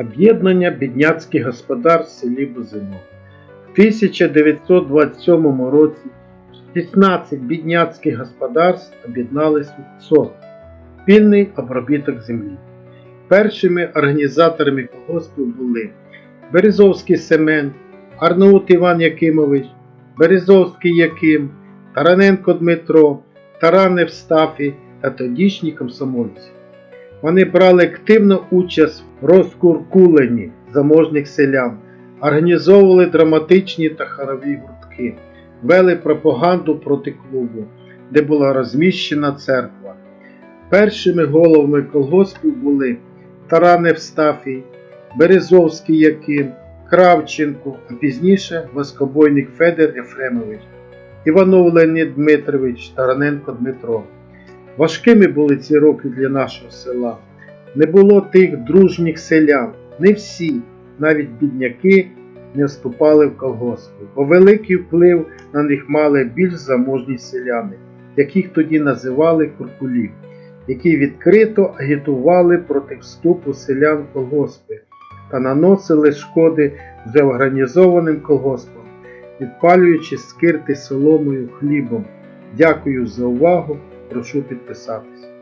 Об'єднання бідняцьких господарств в селі Бузино. В 1927 році 16 бідняцьких господарств об'єднались в СОС – спільний обробіток землі. Першими організаторами колгоспів були Березовський Семен, Арнаут Іван Якимович, Березовський Яким, Тараненко Дмитро, Таранев Стафі та тодішні комсомольці. Вони брали активну участь в розкуркуленні заможних селян, організовували драматичні та хорові гуртки, вели пропаганду проти клубу, де була розміщена церква. Першими головами колгоспів були Таранев Стафій, Березовський Яким, Кравченко, а пізніше воскобойник Федір Єфремович, Іванов Леонід Дмитрович, Тараненко Дмитро. Важкими були ці роки для нашого села. Не було тих дружніх селян, не всі, навіть бідняки, не вступали в колгоспи, бо великий вплив на них мали більш заможні селяни, яких тоді називали куркулів, які відкрито агітували проти вступу селян в колгоспи та наносили шкоди вже організованим колгоспам, відпалюючи скирти соломою хлібом. Дякую за увагу. Прошу підписатись.